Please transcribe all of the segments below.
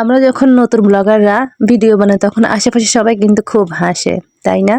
আমরা যখন নতুন ব্লগাররা ভিডিও বানাই, তখন আশেপাশে সবাই কিন্তু খুব হাসে, তাই না?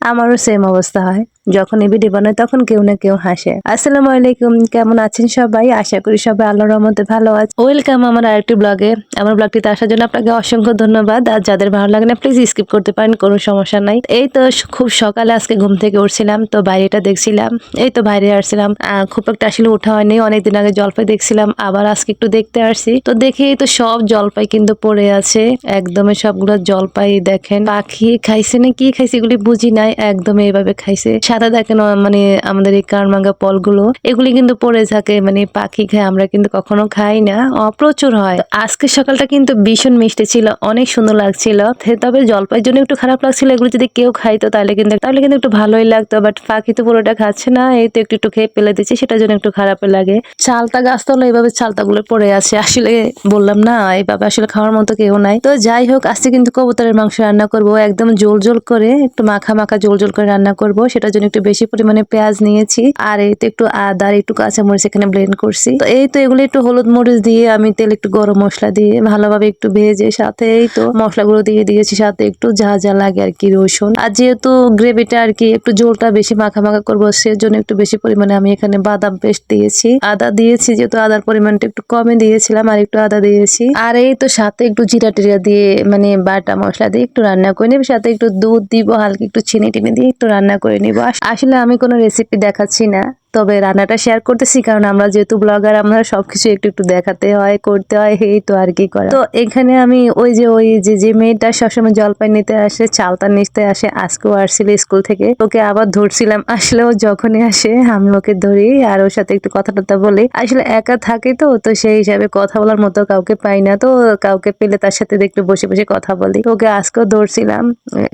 আমারও সেম অবস্থা হয়। যখন এই ভিডিও বানাই তখন কেউ না কেউ হাসে। আসসালামু আলাইকুম, কেমন আছেন সবাই? আশা করি সবাই আল্লাহর রহমতে ভালো আছে ওয়েলকাম আমার আরেকটি ব্লগে আমার ব্লগটিতে আসার জন্য আপনাকে অসংখ্য ধন্যবাদ। আর যাদের ভালো লাগে না প্লিজ স্কিপ করতে পারেন, কোনো সমস্যা নাই। এই তো খুব সকালে আজকে ঘুম থেকে উঠছিলাম, তো বাইরেটা দেখছিলাম। এই তো বাইরে আসছিলাম। খুব একটা আসলে উঠা হয়নি। অনেকদিন আগে জলপাই দেখছিলাম, আবার আজকে একটু দেখতে আসছি। তো দেখি তো সব জলপাই কিন্তু পড়ে আছে। একদমই সবগুলো জলপাই দেখেন। পাখি খাইছে না কি খাইছে এগুলি বুঝি নাই, একদম এইভাবে খাইছে। সাদা দেখেন ও মানে আমাদের এই কারমাঙ্গা ফলগুলো এগুলি কিন্তু পড়ে থাকে মানে পাখি খায়, আমরা কিন্তু কখনো খাই না প্রচুর হয়। আজকে সকালটা কিন্তু ভীষণ মিষ্টি ছিল, অনেক সুন্দর লাগছিল তবে জলপাইয়ের জন্য একটু খারাপ লাগছিল, এগুলো যদি কেউ খাইতো তাহলে কিন্তু তাহলে কিন্তু একটু ভালোই লাগতো বাট পাখি তো পুরোটা খাচ্ছে না, এই তো একটু একটু খেয়ে ফেলে দিচ্ছে, সেটার জন্য একটু খারাপ লাগে। চালতা গাছ গাছতলা এইভাবে চালতাগুলো পড়ে আছে, আসলে বললাম না, এইভাবে আসলে খাওয়ার মতো কেউ নাই। তো যাই হোক, আজকে কিন্তু কবুতরের মাংস রান্না করব, একদম জোল জোল করে, একটু মাখা মাখা জোল জোল করে রান্না করব, সেটার জন্য একটু বেশি পরিমাণে পেঁয়াজ নিয়েছি, আর এতে একটু আদা আর একটু কাঁচামরিচ এখানে ব্লেন্ড করছি। তো এই তো এগুলো একটু হলুদ মরিচ দিয়ে আমি তেল একটু গরম মশলা দিয়ে ভালোভাবে একটু ভেজে, সাথে এই তো মশলাগুলো দিয়ে দিয়েছি, সাথে একটু যা যা লাগে আর কি, রসুন। আর যেহেতু গ্রেভিটা আর কি একটু ঝোলটা বেশি মাখা মাখা করব, সেজন্য একটু বেশি পরিমাণে আমি এখানে বাদাম পেস্ট দিয়েছি। আদা দিয়েছি, যেহেতু আদার পরিমাণটা একটু কমে দিয়েছিলাম, আর একটু আদা দিয়েছি। আর এই তো সাথে একটু জিরা টিরা দিয়ে মানে বাটা মশলা দিয়ে একটু রান্না করে নিব, সাথে একটু দুধ দিব, হালকা একটু চিনি টিনি দিয়ে একটু রান্না করে নিব। আসলে আমি কোনো রেসিপি দেখাচ্ছি না। তবে রান্নাটা শেয়ার করতেছি, কারণ আমরা যেহেতু ব্লগার আমরা সবকিছু একটু একটু দেখাতে হয়, করতে হয়, এই তো আর কি করা। তো এখানে আমি ওই যে ওই যে যে মেয়েটা সবসময় জলপাই নিতে আসে চালতা নিতে আসে, আজকেও আসছিল স্কুল থেকে। ওকে আবার ধরছিলাম, আসলে ও যখনই আসে, আমি ওকে ধরি আর ওর সাথে একটু কথা টথা বলি। আসলে একা থাকে তো তো সেই হিসাবে কথা বলার মতো কাউকে পাই না, তো কাউকে পেলে তার সাথে একটু বসে বসে কথা বলি। ওকে আজকেও ধরছিলাম,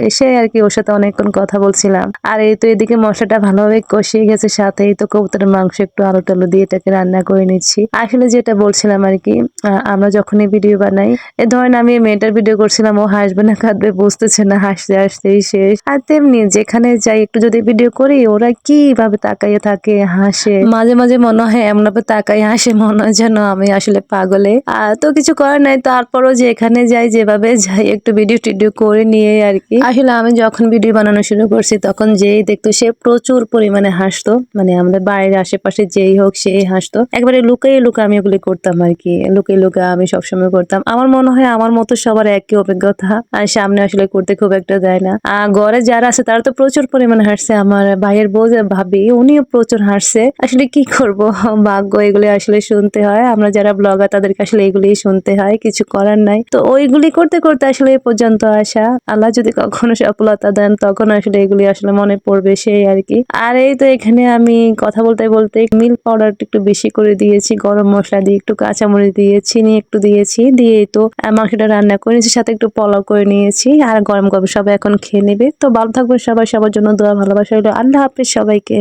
এসে আর কি ওর সাথে অনেকক্ষণ কথা বলছিলাম। আর এই তো এদিকে মশলাটা ভালোভাবে কষিয়ে গেছে সাথে এই তো কবুতরের মাংস একটু আলু টালু দিয়ে এটাকে রান্না করে নিচ্ছি। আসলে যেটা বলছিলাম আর কি আমরা যখনই ভিডিও বানাই, এ ধরেন আমি মেয়েটার ভিডিও করছিলাম, ও হাসবে না, কাঁদবে, বুঝতেছে না, হাসতে হাসতেই শেষ। আর তেমনি যেখানে যাই একটু যদি ভিডিও করি, ওরা কীভাবে তাকাইয়ে থাকে, হাসে। মাঝে মাঝে মনে হয় এমন ভাবে তাকাই হাসে, মনে হয় যেন আমি আসলে পাগলে। আর তো কিছু করার নাই, তারপরও যেখানে যাই, যেভাবে যাই, একটু ভিডিও টিডিও করে নিয়ে আর কি। আসলে আমি যখন ভিডিও বানানো শুরু করছি, তখন যেই দেখতো সে প্রচুর পরিমাণে হাসতো মানে আমাদের বাড়ির আশেপাশে যেই হোক সেই হাসতো। একবারে লুকাই লুকা আমি ওগুলি করতাম আর কি। লুকাই লুকা আমি সবসময় করতাম। আমার মনে হয় আমার মতো সবার একই অভিজ্ঞতা। আর সামনে আসলে করতে খুব একটা দেয় না। আর ঘরে যারা আছে তারা তো প্রচুর পরিমাণে হাসছে। আমার ভাইয়ের বউ ভাবি, উনিও প্রচুর হাসছে। আসলে কি করব? ভাগ্য এগুলি আসলে শুনতে হয়। আমরা যারা ব্লগার তাদেরকে আসলে এগুলি শুনতে হয়। কিছু করার নাই। তো ওইগুলি করতে করতে আসলে এই পর্যন্ত আসা। আল্লাহ যদি কখনো সফলতা দেন, তখন আসলে এগুলি আসলে মনে পড়বে সেই আর কি। আর এই তো এখানে আমি কথা বলতে বলতে মিল্ক পাউডার একটু বেশি করে দিয়েছি, গরম মশলা দিয়ে একটু কাঁচামরিচ দিয়ে, চিনি একটু দিয়েছি দিয়ে তো মাংসটা রান্না করে নিয়েছি সাথে একটু পোলাও করে নিয়েছি আর গরম গরম সবাই এখন খেয়ে নেবে। তো ভালো থাকবেন সবাই, সবার জন্য দোয়া, ভালোবাসা হলো আল্লাহ হাফিজ সবাইকে।